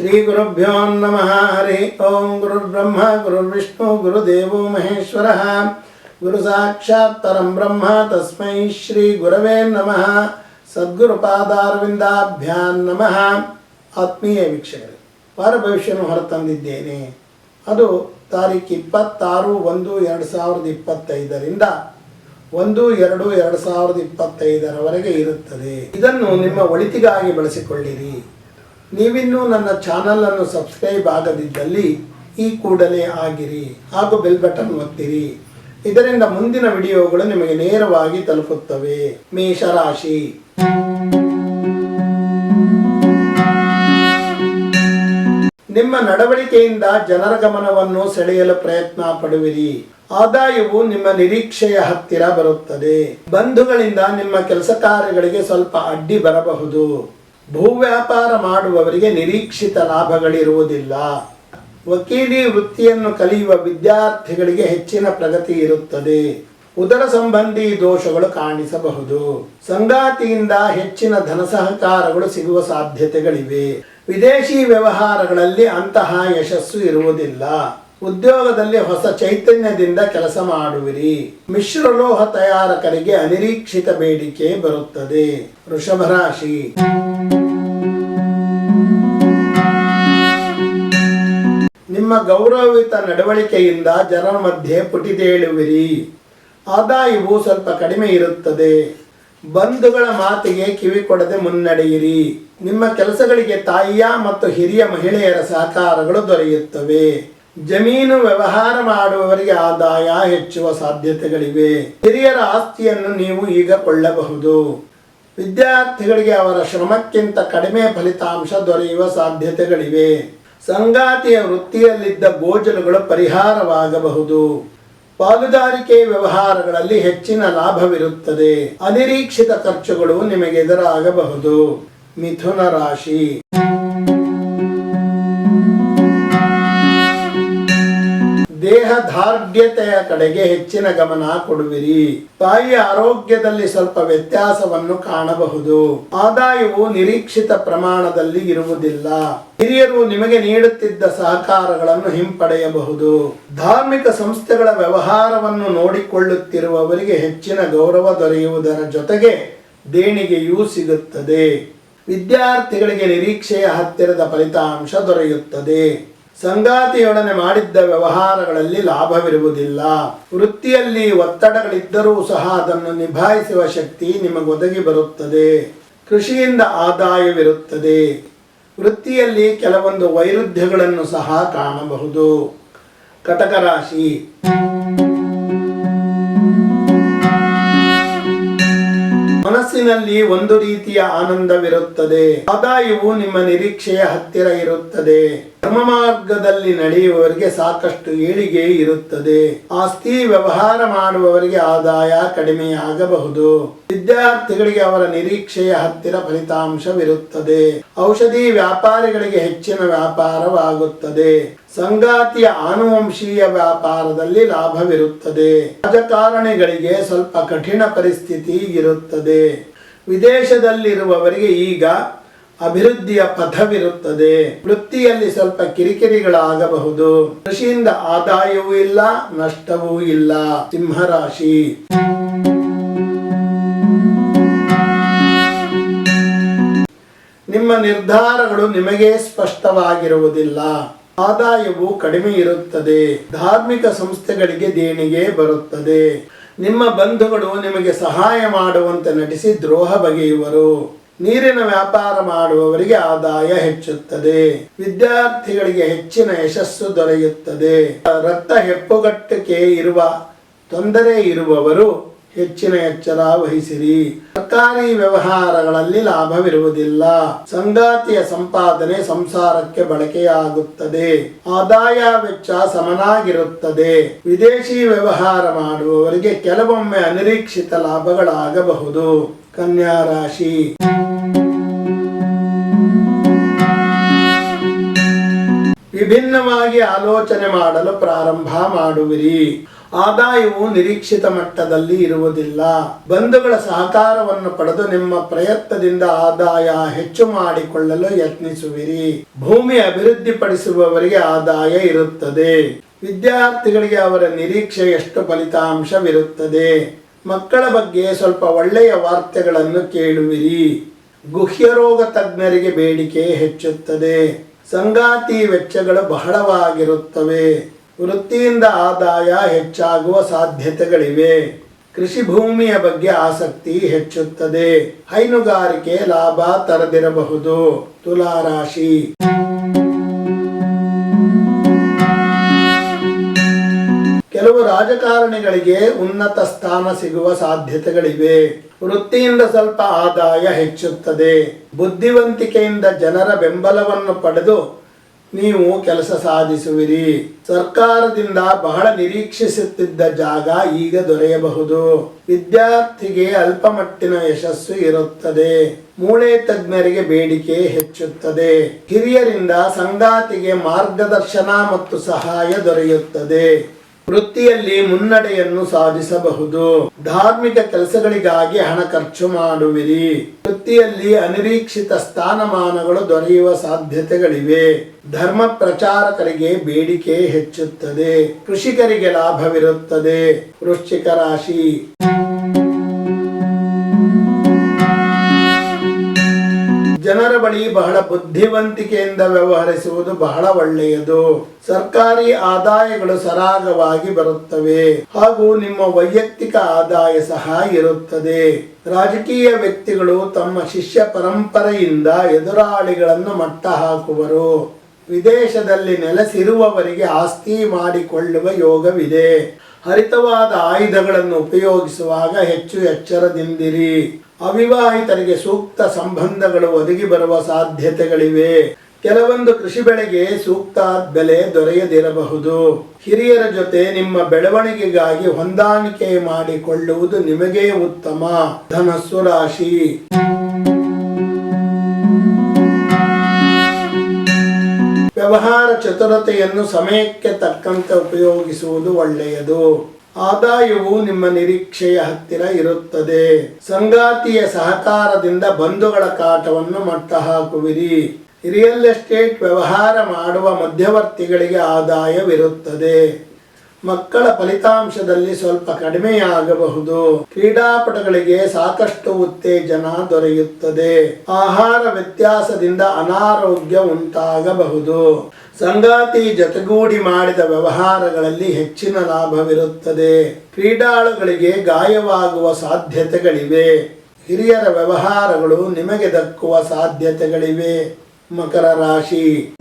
श्रीगुरुभ्यो नमः हरि ओं गुरुर्ब्रह्म गुरुर्विष्णु गुरुदेवो महेश्वरः गुरुसाक्षात् परं ब्रह्म तस्मै श्रीगुरवे नमः ಸದ್ಗುರುಪಾದಾರವಿಂದಾಭ್ಯಾಂ ನಮಃ ಆತ್ಮೀಯ ವೀಕ್ಷಕರೇ ವಾರ ಭವಿಷ್ಯವನ್ನು ಹೊರತಂದಿದ್ದೇನೆ ಅದು ತಾರೀಕು ಇಪ್ಪತ್ತಾರು ಒಂದು ಎರಡು ಸಾವಿರದ ಇಪ್ಪತ್ತೈದರಿಂದ ಒಂದು ಎರಡು ಎರಡು ಸಾವಿರದ ಇಪ್ಪತ್ತೈದರವರೆಗೆ ಇರುತ್ತದೆ ಇದನ್ನು ನಿಮ್ಮ ಒಳಿತಿಗಾಗಿ ಬಳಸಿಕೊಳ್ಳಿರಿ ನೀವಿನ್ನೂ ನನ್ನ ಚಾನಲನ್ನು ಸಬ್ಸ್ಕ್ರೈಬ್ ಆಗದಿದ್ದಲ್ಲಿ ಈ ಕೂಡಲೇ ಆಗಿರಿ ಹಾಗೂ ಬೆಲ್ ಬಟನ್ ಒತ್ತಿರಿ. ಇದರಿಂದ ಮುಂದಿನ ವಿಡಿಯೋಗಳು ನಿಮಗೆ ನೇರವಾಗಿ ತಲುಪುತ್ತವೆ. ಮೇಷರಾಶಿ. ನಿಮ್ಮ ನಡವಳಿಕೆಯಿಂದ ಜನರ ಗಮನವನ್ನು ಸೆಳೆಯಲು ಪ್ರಯತ್ನ ಪಡುವಿರಿ. ಆದಾಯವು ನಿಮ್ಮ ನಿರೀಕ್ಷೆಯ ಹತ್ತಿರ ಬರುತ್ತದೆ. ಬಂಧುಗಳಿಂದ ನಿಮ್ಮ ಕೆಲಸ ಕಾರ್ಯಗಳಿಗೆ ಸ್ವಲ್ಪ ಅಡ್ಡಿ ಬರಬಹುದು. ಭೂ ವ್ಯಾಪಾರ ಮಾಡುವವರಿಗೆ ನಿರೀಕ್ಷಿತ ಲಾಭಗಳಿರುವುದಿಲ್ಲ. ವಕೀಲಿ ವೃತ್ತಿಯನ್ನು ಕಲಿಯುವ ವಿದ್ಯಾರ್ಥಿಗಳಿಗೆ ಹೆಚ್ಚಿನ ಪ್ರಗತಿ ಇರುತ್ತದೆ. ಉದರ ಸಂಬಂಧಿ ದೋಷಗಳು ಕಾಣಿಸಬಹುದು. ಸಂಗಾತಿಯಿಂದ ಹೆಚ್ಚಿನ ಧನ ಸಹಕಾರಗಳು ಸಿಗುವ ಸಾಧ್ಯತೆಗಳಿವೆ. ವಿದೇಶಿ ವ್ಯವಹಾರಗಳಲ್ಲಿ ಅಂತಹ ಯಶಸ್ಸು ಇರುವುದಿಲ್ಲ. ಉದ್ಯೋಗದಲ್ಲಿ ಹೊಸ ಚೈತನ್ಯದಿಂದ ಕೆಲಸ ಮಾಡುವಿರಿ. ಮಿಶ್ರಲೋಹ ತಯಾರಕರಿಗೆ ಅನಿರೀಕ್ಷಿತ ಬೇಡಿಕೆ ಬರುತ್ತದೆ. ವೃಷಭ ನಿಮ್ಮ ಗೌರವಯುತ ನಡವಳಿಕೆಯಿಂದ ಜನರ ಮಧ್ಯೆ ಪುಟಿದೇಳುವಿರಿ ಆದಾಯವು ಸ್ವಲ್ಪ ಕಡಿಮೆ ಇರುತ್ತದೆ. ಬಂಧುಗಳ ಮಾತಿಗೆ ಕಿವಿ ಕೊಡದೆ ಮುನ್ನಡೆಯಿರಿ. ನಿಮ್ಮ ಕೆಲಸಗಳಿಗೆ ತಾಯಿಯ ಮತ್ತು ಹಿರಿಯ ಮಹಿಳೆಯರ ಸಹಕಾರಗಳು ದೊರೆಯುತ್ತವೆ. ಜಮೀನು ವ್ಯವಹಾರ ಮಾಡುವವರಿಗೆ ಆದಾಯ ಹೆಚ್ಚುವ ಸಾಧ್ಯತೆಗಳಿವೆ. ಹಿರಿಯರ ಆಸ್ತಿಯನ್ನು ನೀವು ಈಗ ಕೊಳ್ಳಬಹುದು. ವಿದ್ಯಾರ್ಥಿಗಳಿಗೆ ಅವರ ಶ್ರಮಕ್ಕಿಂತ ಕಡಿಮೆ ಫಲಿತಾಂಶ ದೊರೆಯುವ ಸಾಧ್ಯತೆಗಳಿವೆ. ಸಂಗಾತಿಯ ವೃತ್ತಿಯಲ್ಲಿದ್ದ ಗೋಜಲುಗಳು ಪರಿಹಾರವಾಗಬಹುದು. ಪಾಲುದಾರಿಕೆ ವ್ಯವಹಾರಗಳಲ್ಲಿ ಹೆಚ್ಚಿನ ಲಾಭವಿರುತ್ತದೆ. ಅನಿರೀಕ್ಷಿತ ಖರ್ಚುಗಳು ನಿಮಗೆ ಎದುರಾಗಬಹುದು. ಮಿಥುನ ರಾಶಿ. ದೇಹ ದಾರ್ಢ್ಯತೆಯ ಕಡೆಗೆ ಹೆಚ್ಚಿನ ಗಮನ ಕೊಡುವಿರಿ. ತಾಯಿಯ ಆರೋಗ್ಯದಲ್ಲಿ ಸ್ವಲ್ಪ ವ್ಯತ್ಯಾಸವನ್ನು ಕಾಣಬಹುದು. ಆದಾಯವು ನಿರೀಕ್ಷಿತ ಪ್ರಮಾಣದಲ್ಲಿ ಇರುವುದಿಲ್ಲ. ಹಿರಿಯರು ನಿಮಗೆ ನೀಡುತ್ತಿದ್ದ ಸಹಕಾರಗಳನ್ನು ಹಿಂಪಡೆಯಬಹುದು. ಧಾರ್ಮಿಕ ಸಂಸ್ಥೆಗಳ ವ್ಯವಹಾರವನ್ನು ನೋಡಿಕೊಳ್ಳುತ್ತಿರುವವರಿಗೆ ಹೆಚ್ಚಿನ ಗೌರವ ದೊರೆಯುವುದರ ಜೊತೆಗೆ ದೇಣಿಗೆಯೂ ಸಿಗುತ್ತದೆ. ವಿದ್ಯಾರ್ಥಿಗಳಿಗೆ ನಿರೀಕ್ಷೆಯ ಹತ್ತಿರದ ಫಲಿತಾಂಶ ದೊರೆಯುತ್ತದೆ. ಸಂಗಾತಿಯೊಡನೆ ಮಾಡಿದ್ದ ವ್ಯವಹಾರಗಳಲ್ಲಿ ಲಾಭವಿರುವುದಿಲ್ಲ. ವೃತ್ತಿಯಲ್ಲಿ ಒತ್ತಡಗಳಿದ್ದರೂ ಸಹ ಅದನ್ನು ನಿಭಾಯಿಸುವ ಶಕ್ತಿ ನಿಮಗೊದಗಿ ಬರುತ್ತದೆ. ಕೃಷಿಯಿಂದ ಆದಾಯವಿರುತ್ತದೆ. ವೃತ್ತಿಯಲ್ಲಿ ಕೆಲವೊಂದು ವೈರುಧ್ಯಗಳನ್ನು ಸಹ ಕಾಣಬಹುದು. ಕಟಕ ರಾಶಿ. ಮನಸ್ಸಿನಲ್ಲಿ ಒಂದು ರೀತಿಯ ಆನಂದವಿರುತ್ತದೆ. ಆದಾಯವು ನಿಮ್ಮ ನಿರೀಕ್ಷೆಯ ಹತ್ತಿರ ಇರುತ್ತದೆ. ಧರ್ಮ ಮಾರ್ಗದಲ್ಲಿ ನಡೆಯುವವರಿಗೆ ಸಾಕಷ್ಟು ಏಳಿಗೆ ಇರುತ್ತದೆ. ಆಸ್ತಿ ವ್ಯವಹಾರ ಮಾಡುವವರಿಗೆ ಆದಾಯ ಕಡಿಮೆಯಾಗಬಹುದು ವಿದ್ಯಾರ್ಥಿಗಳಿಗೆ ಅವರ ನಿರೀಕ್ಷೆಯ ಹತ್ತಿರ ಫಲಿತಾಂಶವಿರುತ್ತದೆ. ಔಷಧಿ ವ್ಯಾಪಾರಿಗಳಿಗೆ ಹೆಚ್ಚಿನ ವ್ಯಾಪಾರವಾಗುತ್ತದೆ. ಸಂಗಾತಿಯ ಆನುವಂಶೀಯ ವ್ಯಾಪಾರದಲ್ಲಿ ಲಾಭವಿರುತ್ತದೆ. ರಾಜಕಾರಣಿಗಳಿಗೆ ಸ್ವಲ್ಪ ಕಠಿಣ ಪರಿಸ್ಥಿತಿ ಇರುತ್ತದೆ. ವಿದೇಶದಲ್ಲಿರುವವರಿಗೆ ಈಗ ಅಭಿವೃದ್ಧಿಯ ಪಥವಿರುತ್ತದೆ. ವೃತ್ತಿಯಲ್ಲಿ ಸ್ವಲ್ಪ ಕಿರಿಕಿರಿಗಳಾಗಬಹುದು. ಕೃಷಿಯಿಂದ ಆದಾಯವೂ ಇಲ್ಲ, ನಷ್ಟವೂ ಇಲ್ಲ. ಸಿಂಹರಾಶಿ. ನಿಮ್ಮ ನಿರ್ಧಾರಗಳು ನಿಮಗೆ ಸ್ಪಷ್ಟವಾಗಿರುವುದಿಲ್ಲ. ಆದಾಯವು ಕಡಿಮೆ ಇರುತ್ತದೆ. ಧಾರ್ಮಿಕ ಸಂಸ್ಥೆಗಳಿಗೆ ದೇಣಿಗೆ ಬರುತ್ತದೆ. ನಿಮ್ಮ ಬಂಧುಗಳು ನಿಮಗೆ ಸಹಾಯ ಮಾಡುವಂತೆ ನಟಿಸಿ ದ್ರೋಹ ಬಗೆಯುವರು. ನೀರಿನ ವ್ಯಾಪಾರ ಮಾಡುವವರಿಗೆ ಆದಾಯ ಹೆಚ್ಚುತ್ತದೆ. ವಿದ್ಯಾರ್ಥಿಗಳಿಗೆ ಹೆಚ್ಚಿನ ಯಶಸ್ಸು ದೊರೆಯುತ್ತದೆ. ರಕ್ತ ಹೆಪ್ಪುಗಟ್ಟಕ್ಕೆ ಇರುವ ತೊಂದರೆ ಇರುವವರು ಹೆಚ್ಚಿನ ಎಚ್ಚರ ವಹಿಸಿರಿ. ಸರ್ಕಾರಿ ವ್ಯವಹಾರಗಳಲ್ಲಿ ಲಾಭವಿರುವುದಿಲ್ಲ. ಸಂಗಾತಿಯ ಸಂಪಾದನೆ ಸಂಸಾರಕ್ಕೆ ಬಳಕೆಯಾಗುತ್ತದೆ. ಆದಾಯ ವೆಚ್ಚ ಸಮನಾಗಿರುತ್ತದೆ. ವಿದೇಶಿ ವ್ಯವಹಾರ ಮಾಡುವವರಿಗೆ ಕೆಲವೊಮ್ಮೆ ಅನಿರೀಕ್ಷಿತ ಲಾಭಗಳಾಗಬಹುದು. ಕನ್ಯಾ ರಾಶಿ. ವಿಭಿನ್ನವಾಗಿ ಆಲೋಚನೆ ಮಾಡಲು ಪ್ರಾರಂಭ ಮಾಡುವಿರಿ. ಆದಾಯವು ನಿರೀಕ್ಷಿತ ಮಟ್ಟದಲ್ಲಿ ಇರುವುದಿಲ್ಲ. ಬಂಧುಗಳ ಸಹಕಾರವನ್ನು ಪಡೆದು ನಿಮ್ಮ ಪ್ರಯತ್ನದಿಂದ ಆದಾಯ ಹೆಚ್ಚು ಮಾಡಿಕೊಳ್ಳಲು ಯತ್ನಿಸುವಿರಿ. ಭೂಮಿ ಅಭಿವೃದ್ಧಿಪಡಿಸುವವರಿಗೆ ಆದಾಯ ಇರುತ್ತದೆ. ವಿದ್ಯಾರ್ಥಿಗಳಿಗೆ ಅವರ ನಿರೀಕ್ಷೆ ಎಷ್ಟು ಫಲಿತಾಂಶವಿರುತ್ತದೆ? ಮಕ್ಕಳ ಬಗ್ಗೆ ಸ್ವಲ್ಪ ಒಳ್ಳೆಯ ವಾರ್ತೆಗಳನ್ನು ಕೇಳುವಿರಿ. ಗುಹ್ಯರೋಗ ತಜ್ಞರಿಗೆ ಬೇಡಿಕೆ ಹೆಚ್ಚುತ್ತದೆ. ಸಂಗಾತಿ ವೆಚ್ಚಗಳು ಬಹಳವಾಗಿರುತ್ತವೆ. ವೃತ್ತಿಯಿಂದ ಆದಾಯ ಹೆಚ್ಚಾಗುವ ಸಾಧ್ಯತೆಗಳಿವೆ. ಕೃಷಿ ಭೂಮಿಯ ಬಗ್ಗೆ ಆಸಕ್ತಿ ಹೆಚ್ಚುತ್ತದೆ. ಹೈನುಗಾರಿಕೆ ಲಾಭ ತರದಿರಬಹುದು. ತುಲಾರಾಶಿ. ರಾಜಕಾರಣಿಗಳಿಗೆ ಉನ್ನತ ಸ್ಥಾನ ಸಿಗುವ ಸಾಧ್ಯತೆಗಳಿವೆ. ವೃತ್ತಿಯಿಂದ ಸ್ವಲ್ಪ ಆದಾಯ ಹೆಚ್ಚುತ್ತದೆ. ಬುದ್ಧಿವಂತಿಕೆಯಿಂದ ಜನರ ಬೆಂಬಲವನ್ನು ಪಡೆದು ನೀವು ಕೆಲಸ ಸಾಧಿಸುವಿರಿ. ಸರ್ಕಾರದಿಂದ ಬಹಳ ನಿರೀಕ್ಷಿಸುತ್ತಿದ್ದ ಜಾಗ ಈಗ ದೊರೆಯಬಹುದು. ವಿದ್ಯಾರ್ಥಿಗೆ ಅಲ್ಪ ಮಟ್ಟಿನ ಯಶಸ್ಸು ಇರುತ್ತದೆ. ಮೂಳೆ ತಜ್ಞರಿಗೆ ಬೇಡಿಕೆ ಹೆಚ್ಚುತ್ತದೆ. ಹಿರಿಯರಿಂದ ಸಂಗಾತಿಗೆ ಮಾರ್ಗದರ್ಶನ ಮತ್ತು ಸಹಾಯ ದೊರೆಯುತ್ತದೆ. ವೃತ್ತಿಯಲ್ಲಿ ಮುನ್ನಡೆಯನ್ನು ಸಾಧಿಸಬಹುದು. ಧಾರ್ಮಿಕ ಕೆಲಸಗಳಿಗಾಗಿ ಹಣ ಖರ್ಚು ಮಾಡುವಿರಿ. ವೃತ್ತಿಯಲ್ಲಿ ಅನಿರೀಕ್ಷಿತ ಸ್ಥಾನಮಾನಗಳು ದೊರೆಯುವ ಸಾಧ್ಯತೆಗಳಿವೆ. ಧರ್ಮ ಪ್ರಚಾರಕರಿಗೆ ಬೇಡಿಕೆ ಹೆಚ್ಚುತ್ತದೆ. ಕೃಷಿಕರಿಗೆ ಲಾಭವಿರುತ್ತದೆ. ವೃಶ್ಚಿಕ ರಾಶಿ. ಜನರ ಬಳಿ ಬಹಳ ಬುದ್ಧಿವಂತಿಕೆಯಿಂದ ವ್ಯವಹರಿಸುವುದು ಬಹಳ ಒಳ್ಳೆಯದು. ಸರ್ಕಾರಿ ಆದಾಯಗಳು ಸರಾಗವಾಗಿ ಬರುತ್ತವೆ ಹಾಗೂ ನಿಮ್ಮ ವೈಯಕ್ತಿಕ ಆದಾಯ ಸಹ ಇರುತ್ತದೆ. ರಾಜಕೀಯ ವ್ಯಕ್ತಿಗಳು ತಮ್ಮ ಶಿಷ್ಯ ಪರಂಪರೆಯಿಂದ ಎದುರಾಳಿಗಳನ್ನು ಮಟ್ಟ ಹಾಕುವರು. ವಿದೇಶದಲ್ಲಿ ನೆಲೆಸಿರುವವರಿಗೆ ಆಸ್ತಿ ಮಾಡಿಕೊಳ್ಳುವ ಯೋಗವಿದೆ. ಹರಿತವಾದ ಆಯುಧಗಳನ್ನು ಉಪಯೋಗಿಸುವಾಗ ಹೆಚ್ಚು ಎಚ್ಚರದಿಂದಿರಿ. ಅವಿವಾಹಿತರಿಗೆ ಸೂಕ್ತ ಸಂಬಂಧಗಳು ಒದಗಿ ಬರುವ ಸಾಧ್ಯತೆಗಳಿವೆ. ಕೆಲವೊಂದು ಕೃಷಿ ಬೆಳೆಗೆ ಸೂಕ್ತ ಬೆಲೆ ದೊರೆಯದಿರಬಹುದು. ಹಿರಿಯರ ಜೊತೆ ನಿಮ್ಮ ಬೆಳವಣಿಗೆಗಾಗಿ ಹೊಂದಾಣಿಕೆ ಮಾಡಿಕೊಳ್ಳುವುದು ನಿಮಗೇ ಉತ್ತಮ. ಧನಸ್ಸು ರಾಶಿ. ವ್ಯವಹಾರ ಚತುರತೆಯನ್ನು ಸಮಯಕ್ಕೆ ತಕ್ಕಂತೆ ಉಪಯೋಗಿಸುವುದು ಒಳ್ಳೆಯದು. ಆದಾಯವು ನಿಮ್ಮ ನಿರೀಕ್ಷೆಯ ಹತ್ತಿರ ಇರುತ್ತದೆ. ಸಂಗಾತಿಯ ಸಹಕಾರದಿಂದ ಬಂಧುಗಳ ಕಾಟವನ್ನು ಮಟ್ಟ ಹಾಕುವಿರಿ ರಿಯಲ್ ಎಸ್ಟೇಟ್ ವ್ಯವಹಾರ ಮಾಡುವ ಮಧ್ಯವರ್ತಿಗಳಿಗೆ ಆದಾಯವಿರುತ್ತದೆ. ಮಕ್ಕಳ ಫಲಿತಾಂಶದಲ್ಲಿ ಸ್ವಲ್ಪ ಕಡಿಮೆಯಾಗಬಹುದು. ಕ್ರೀಡಾಪಟುಗಳಿಗೆ ಸಾಕಷ್ಟು ಉತ್ತೇಜನ ದೊರೆಯುತ್ತದೆ. ಆಹಾರ ವ್ಯತ್ಯಾಸದಿಂದ ಅನಾರೋಗ್ಯ ಉಂಟಾಗಬಹುದು. ಸಂಗಾತಿ ಜತೆಗೂಡಿ ಮಾಡಿದ ವ್ಯವಹಾರಗಳಲ್ಲಿ ಹೆಚ್ಚಿನ ಲಾಭವಿರುತ್ತದೆ. ಕ್ರೀಡಾಳುಗಳಿಗೆ ಗಾಯವಾಗುವ ಸಾಧ್ಯತೆಗಳಿವೆ. ಹಿರಿಯರ ವ್ಯವಹಾರಗಳು ನಿಮಗೆ ದಕ್ಕುವ ಸಾಧ್ಯತೆಗಳಿವೆ. ಮಕರ ರಾಶಿ.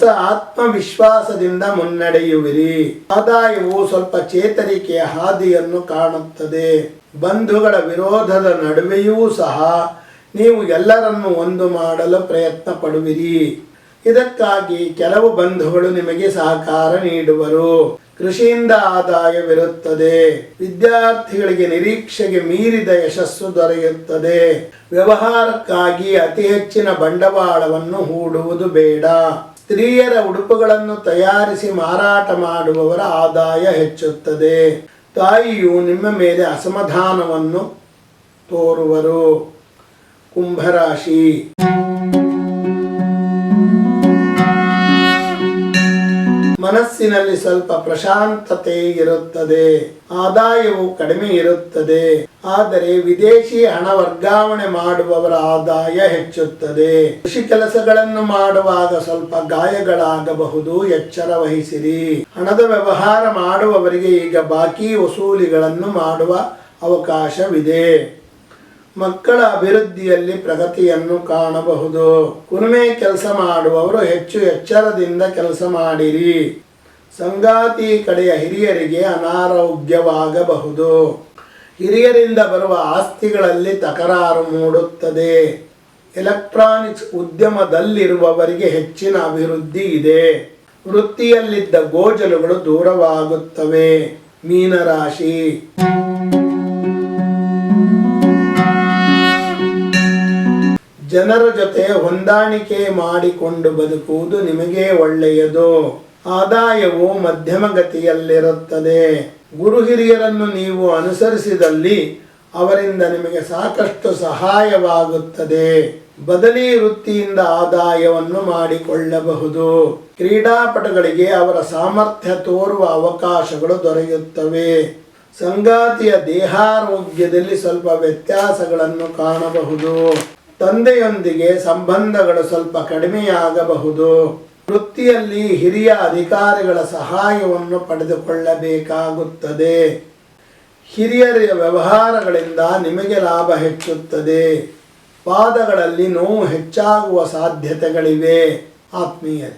ಹೊಸ ಆತ್ಮವಿಶ್ವಾಸದಿಂದ ಮುನ್ನಡೆಯುವಿರಿ. ಆದಾಯವು ಸ್ವಲ್ಪ ಚೇತರಿಕೆಯ ಹಾದಿಯನ್ನು ಕಾಣುತ್ತದೆ. ಬಂಧುಗಳ ವಿರೋಧದ ನಡುವೆಯೂ ಸಹ ನೀವು ಎಲ್ಲರನ್ನು ಒಂದು ಮಾಡಲು ಪ್ರಯತ್ನ ಪಡುವಿರಿ ಇದಕ್ಕಾಗಿ ಕೆಲವು ಬಂಧುಗಳು ನಿಮಗೆ ಸಹಕಾರ ನೀಡುವರು. ಕೃಷಿಯಿಂದ ಆದಾಯವಿರುತ್ತದೆ ವಿದ್ಯಾರ್ಥಿಗಳಿಗೆ ನಿರೀಕ್ಷೆಗೆ ಮೀರಿದ ಯಶಸ್ಸು ದೊರೆಯುತ್ತದೆ. ವ್ಯವಹಾರಕ್ಕಾಗಿ ಅತಿ ಹೆಚ್ಚಿನ ಬಂಡವಾಳವನ್ನು ಹೂಡುವುದು ಬೇಡ. ಸ್ತ್ರೀಯರ ಉಡುಪುಗಳನ್ನು ತಯಾರಿಸಿ ಮಾರಾಟ ಮಾಡುವವರ ಆದಾಯ ಹೆಚ್ಚುತ್ತದೆ. ತಾಯಿಯು ನಿಮ್ಮ ಮೇಲೆ ಅಸಮಾಧಾನವನ್ನು ತೋರುವರು. ಕುಂಭರಾಶಿ. ಮನಸ್ಸಿನಲ್ಲಿ ಸ್ವಲ್ಪ ಪ್ರಶಾಂತತೆ ಇರುತ್ತದೆ. ಆದಾಯವು ಕಡಿಮೆ ಇರುತ್ತದೆ. ಆದರೆ ವಿದೇಶಿ ಹಣ ವರ್ಗಾವಣೆ ಮಾಡುವವರ ಆದಾಯ ಹೆಚ್ಚುತ್ತದೆ. ಕೃಷಿ ಕೆಲಸಗಳನ್ನು ಮಾಡುವಾಗ ಸ್ವಲ್ಪ ಗಾಯಗಳಾಗಬಹುದು. ಎಚ್ಚರ ವಹಿಸಿರಿ. ಹಣದ ವ್ಯವಹಾರ ಮಾಡುವವರಿಗೆ ಈಗ ಬಾಕಿ ವಸೂಲಿಗಳನ್ನು ಮಾಡುವ ಅವಕಾಶವಿದೆ. ಮಕ್ಕಳ ಅಭಿವೃದ್ಧಿಯಲ್ಲಿ ಪ್ರಗತಿಯನ್ನು ಕಾಣಬಹುದು. ಕುರುಮೆ ಕೆಲಸ ಮಾಡುವವರು ಹೆಚ್ಚು ಎಚ್ಚರದಿಂದ ಕೆಲಸ ಮಾಡಿರಿ. ಸಂಗಾತಿ ಕಡೆಯ ಹಿರಿಯರಿಗೆ ಅನಾರೋಗ್ಯವಾಗಬಹುದು. ಹಿರಿಯರಿಂದ ಬರುವ ಆಸ್ತಿಗಳಲ್ಲಿ ತಕರಾರು ಮೂಡುತ್ತದೆ. ಎಲೆಕ್ಟ್ರಾನಿಕ್ಸ್ ಉದ್ಯಮದಲ್ಲಿರುವವರಿಗೆ ಹೆಚ್ಚಿನ ಅಭಿವೃದ್ಧಿ ಇದೆ. ವೃತ್ತಿಯಲ್ಲಿದ್ದ ಗೋಜಲುಗಳು ದೂರವಾಗುತ್ತವೆ. ಮೀನರಾಶಿ. ಜನರ ಜೊತೆ ಹೊಂದಾಣಿಕೆ ಮಾಡಿಕೊಂಡು ಬದುಕುವುದು ನಿಮಗೆ ಒಳ್ಳೆಯದು. ಆದಾಯವು ಮಧ್ಯಮ ಗತಿಯಲ್ಲಿರುತ್ತದೆ ಗುರು ಹಿರಿಯರನ್ನು ನೀವು ಅನುಸರಿಸಿದಲ್ಲಿ ಅವರಿಂದ ನಿಮಗೆ ಸಾಕಷ್ಟು ಸಹಾಯವಾಗುತ್ತದೆ. ಬದಲಿ ವೃತ್ತಿಯಿಂದ ಆದಾಯವನ್ನು ಮಾಡಿಕೊಳ್ಳಬಹುದು. ಕ್ರೀಡಾಪಟುಗಳಿಗೆ ಅವರ ಸಾಮರ್ಥ್ಯ ತೋರುವ ಅವಕಾಶಗಳು ದೊರೆಯುತ್ತವೆ. ಸಂಗಾತಿಯ ದೇಹಾರೋಗ್ಯದಲ್ಲಿ ಸ್ವಲ್ಪ ವ್ಯತ್ಯಾಸಗಳನ್ನು ಕಾಣಬಹುದು. ತಂದೆಯೊಂದಿಗೆ ಸಂಬಂಧಗಳು ಸ್ವಲ್ಪ ಕಡಿಮೆಯಾಗಬಹುದು. ವೃತ್ತಿಯಲ್ಲಿ ಹಿರಿಯ ಅಧಿಕಾರಿಗಳ ಸಹಾಯವನ್ನು ಪಡೆದುಕೊಳ್ಳಬೇಕಾಗುತ್ತದೆ. ಹಿರಿಯರ ವ್ಯವಹಾರಗಳಿಂದ ನಿಮಗೆ ಲಾಭ ಹೆಚ್ಚುತ್ತದೆ. ಪಾದಗಳಲ್ಲಿ ನೋವು ಹೆಚ್ಚಾಗುವ ಸಾಧ್ಯತೆಗಳಿವೆ. ಆತ್ಮೀಯರೇ,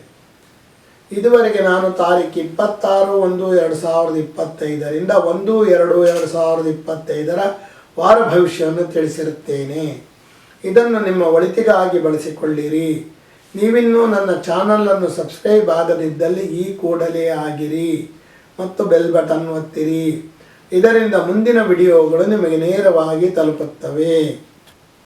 ಇದುವರೆಗೆ ನಾನು ತಾರೀಕು ಇಪ್ಪತ್ತಾರು ಒಂದು ಎರಡು ಸಾವಿರದ ಇಪ್ಪತ್ತೈದರಿಂದ ಒಂದು ಎರಡು ಎರಡು ಸಾವಿರದ ಇಪ್ಪತ್ತೈದರ ವಾರ ಭವಿಷ್ಯವನ್ನು ತಿಳಿಸಿರುತ್ತೇನೆ. ಇದನ್ನು ನಿಮ್ಮ ಒಳಿತಿಗಾಗಿ ಬಳಸಿಕೊಳ್ಳಿರಿ. ನೀವಿನ್ನೂ ನನ್ನ ಚಾನಲನ್ನು ಸಬ್ಸ್ಕ್ರೈಬ್ ಆಗದಿದ್ದಲ್ಲಿ ಈ ಕೂಡಲೇ ಆಗಿರಿ ಮತ್ತು ಬೆಲ್ ಬಟನ್ ಒತ್ತಿರಿ. ಇದರಿಂದ ಮುಂದಿನ ವಿಡಿಯೋಗಳು ನಿಮಗೆ ನೇರವಾಗಿ ತಲುಪುತ್ತವೆ.